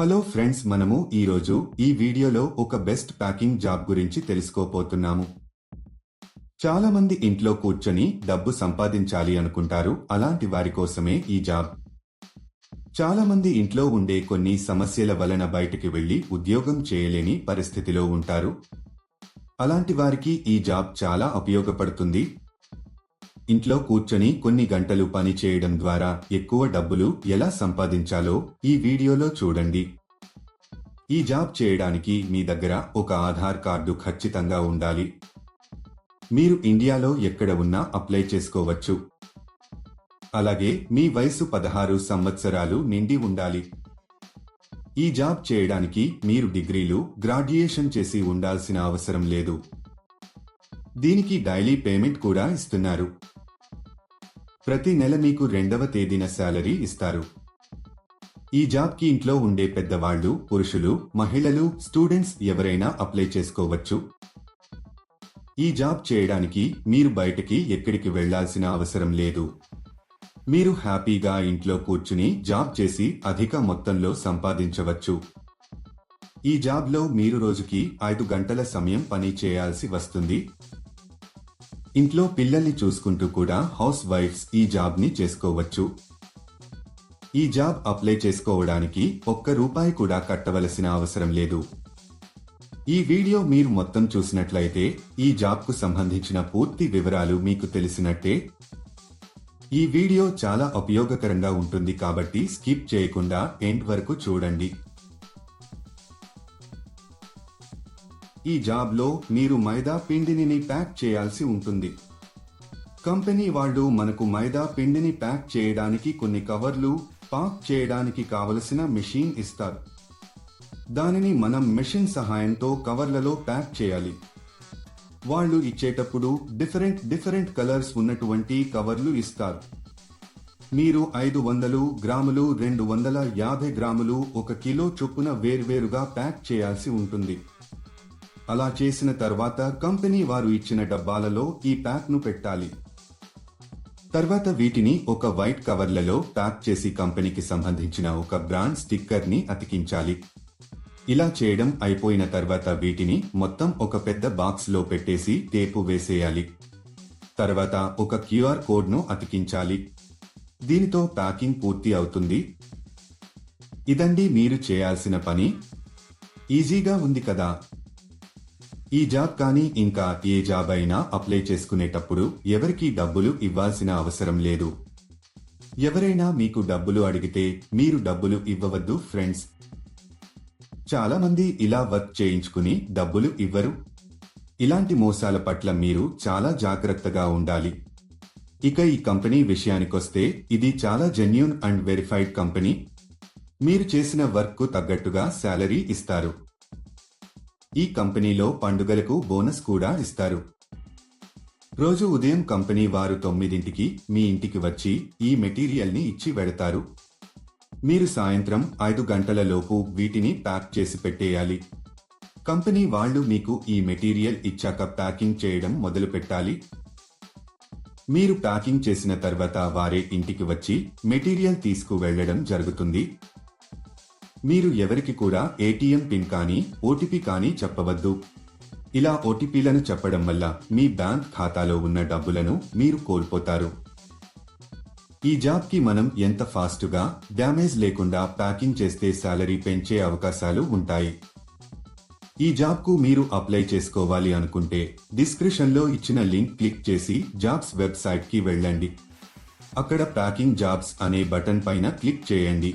Hello friends మనము ఈరోజు ఈ వీడియోలో ఒక బెస్ట్ ప్యాకింగ్ జాబ్ గురించి తెలుసుకోపోతున్నాము చాలా మంది ఇంట్లో కూర్చొని డబ్బు సంపాదించాలి అనుకుంటారు అలాంటి వారి కోసమే ఈ జాబ్. చాలా మంది ఇంట్లో ఉండే కొన్ని సమస్యల వలన బయటికి వెళ్ళి ఉద్యోగం చేయలేని పరిస్థితిలో ఉంటారు. అలాంటి వారికి ఈ జాబ్ చాలా ఉపయోగపడుతుంది. ఇంట్లో కూర్చొని కొన్ని గంటలు పని చేయడం ద్వారా ఎక్కువ డబ్బులు ఎలా సంపాదించాలో ఈ వీడియోలో చూడండి. ఈ జాబ్ చేయడానికి మీ దగ్గర ఒక ఆధార్ కార్డు ఖచ్చితంగా ఉండాలి. మీరు ఇండియాలో ఎక్కడ ఉన్నా అప్లై చేసుకోవచ్చు. అలాగే మీ వయసు పదహారు సంవత్సరాలు నిండి ఉండాలి. ఈ జాబ్ చేయడానికి మీరు డిగ్రీలు గ్రాడ్యుయేషన్ చేసి ఉండాల్సిన అవసరం లేదు. దీనికి డైలీ పేమెంట్ కూడా ఇస్తున్నారు. ప్రతి నెల మీకు రెండవ తేదీన శాలరీ ఇస్తారు. ఈ జాబ్కి ఇంట్లో ఉండే పెద్దవాళ్ళు పురుషులు మహిళలు స్టూడెంట్స్ ఎవరైనా అప్లై చేసుకోవచ్చు. ఈ జాబ్ చేయడానికి మీరు బయటకి ఎక్కడికి వెళ్ళాల్సిన అవసరం లేదు. మీరు హ్యాపీగా ఇంట్లో కూర్చుని జాబ్ చేసి అధిక మొత్తంలో సంపాదించవచ్చు. ఈ జాబ్లో మీరు రోజుకి ఐదు గంటల సమయం పని చేయాల్సి వస్తుంది. ఇంట్లో పిల్లల్ని చూసుకుంటూ కూడా హౌస్ వైఫ్స్ ఈ జాబ్ని చేసుకోవచ్చు. ఈ జాబ్ అప్లై చేసుకోవడానికి ఒక్క రూపాయి కూడా కట్టవలసిన అవసరం లేదు. ఈ వీడియో మీరు మొత్తం చూసినట్లయితే ఈ జాబ్కు సంబంధించిన పూర్తి వివరాలు మీకు తెలిసినట్టే. ఈ వీడియో చాలా ఉపయోగకరంగా ఉంటుంది కాబట్టి స్కిప్ చేయకుండా ఎండ్ వరకు చూడండి. ఈ జాబ్లో మీరు మైదా పిండిని ప్యాక్ చేయాల్సి ఉంటుంది. కంపెనీ వాళ్ళు మనకు మైదా పిండిని ప్యాక్ చేయడానికి కొన్ని కవర్లు పాక్ చేయడానికి కావలసిన మెషిన్ ఇస్తారు. దానిని మనం మెషిన్ సహాయంతో కవర్లలో ప్యాక్ చేయాలి. వాళ్ళు ఇచ్చేటప్పుడు డిఫరెంట్ డిఫరెంట్ కలర్స్ ఉన్నటువంటి కవర్లు ఇస్తారు. మీరు ఐదు వందలు గ్రాములు రెండు వందల యాభై గ్రాములు ఒక కిలో చొప్పున వేర్వేరుగా ప్యాక్ చేయాల్సి ఉంటుంది. అలా చేసిన తర్వాత కంపెనీ వారు ఇచ్చిన డబ్బాలలో ఈ ప్యాక్ను పెట్టాలి. తర్వాత వీటిని ఒక వైట్ కవర్లలో ప్యాక్ చేసి కంపెనీకి సంబంధించిన ఒక బ్రాండ్ స్టిక్కర్ని అతికించాలి. ఇలా చేయడం అయిపోయిన తర్వాత వీటిని మొత్తం ఒక పెద్ద బాక్స్లో పెట్టేసి టేపు వేసేయాలి. తర్వాత ఒక క్యూఆర్ కోడ్ను అతికించాలి. దీనితో ప్యాకింగ్ పూర్తి అవుతుంది. ఇదండి మీరు చేయాల్సిన పని. ఈజీగా ఉంది కదా. ఈ జాబ్ కానీ ఇంకా ఏ జాబ్ అయినా అప్లై చేసుకునేటప్పుడు ఎవరికీ డబ్బులు ఇవ్వాల్సిన అవసరం లేదు. ఎవరైనా మీకు డబ్బులు అడిగితే మీరు డబ్బులు ఇవ్వవద్దు ఫ్రెండ్స్. చాలా మంది ఇలా వర్క్ చేయించుకుని డబ్బులు ఇవ్వరు. ఇలాంటి మోసాల పట్ల మీరు చాలా జాగ్రత్తగా ఉండాలి. ఇక ఈ కంపెనీ విషయానికొస్తే ఇది చాలా జెన్యున్ అండ్ వెరిఫైడ్ కంపెనీ. మీరు చేసిన వర్క్కు తగ్గట్టుగా శాలరీ ఇస్తారు. ఈ కంపెనీలో పండుగలకు బోనస్ కూడా ఇస్తారు. రోజు ఉదయం కంపెనీ వారు తొమ్మిదింటికి మీ ఇంటికి వచ్చి ఈ మెటీరియల్ని ఇచ్చి వెడతారు మీరు సాయంత్రం ఐదు గంటల లోపు వీటిని ప్యాక్ చేసి పెట్టేయాలి. కంపెనీ వాళ్ళు మీకు ఈ మెటీరియల్ ఇచ్చాక ప్యాకింగ్ చేయడం మొదలు పెట్టాలి. మీరు ప్యాకింగ్ చేసిన తర్వాత వారే ఇంటికి వచ్చి మెటీరియల్ తీసుకు వెళ్ళడం జరుగుతుంది. మీరు ఎవరికి కూడా ఏటీఎం పిన్ కానీ ఓటీపీ కానీ చెప్పవద్దు. ఇలా ఓటీపీలను చెప్పడం వల్ల మీ బ్యాంక్ ఖాతాలో ఉన్న డబ్బులను మీరు కోల్పోతారు. ఈ జాబ్కి మనం ఎంత ఫాస్ట్గా డ్యామేజ్ లేకుండా ప్యాకింగ్ చేస్తే శాలరీ పెంచే అవకాశాలు ఉంటాయి. ఈ జాబ్కు మీరు అప్లై చేసుకోవాలి అనుకుంటే డిస్క్రిప్షన్లో ఇచ్చిన లింక్ క్లిక్ చేసి జాబ్స్ వెబ్సైట్కి వెళ్ళండి. అక్కడ ప్యాకింగ్ జాబ్స్ అనే బటన్ పైన క్లిక్ చేయండి.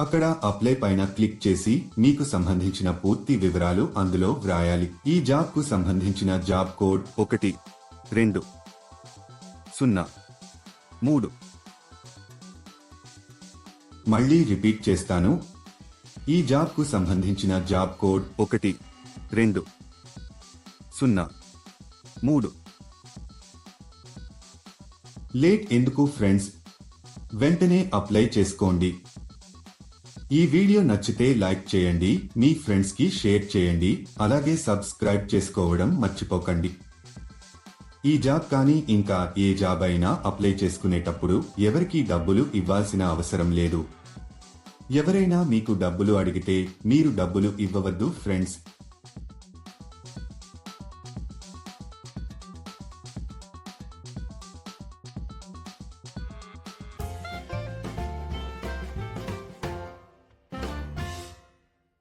అక్కడ అప్లై పైన క్లిక్ చేసి మీకు సంబంధించిన పూర్తి వివరాలు అందులో వ్రాయాలి. ఈ జాబ్కు సంబంధించిన జాబ్ కోడ్ ఒకటి రెండు సున్నా మూడు. మళ్ళీ రిపీట్ చేస్తాను. ఈ జాబ్కు సంబంధించిన జాబ్ కోడ్ ఒకటి రెండు సున్నా మూడు. లేట్ ఎందుకు ఫ్రెండ్స్? వెంటనే అప్లై చేసుకోండి. ఈ వీడియో నచ్చితే లైక్ చేయండి మీ ఫ్రెండ్స్కి షేర్ చేయండి అలాగే సబ్స్క్రైబ్ చేసుకోవడం మర్చిపోకండి. ఈ జాబ్ కానీ ఇంకా ఏ జాబ్ అయినా అప్లై చేసుకునేటప్పుడు ఎవరికీ డబ్బులు ఇవ్వాల్సిన అవసరం లేదు. ఎవరైనా మీకు డబ్బులు అడిగితే మీరు డబ్బులు ఇవ్వవద్దు ఫ్రెండ్స్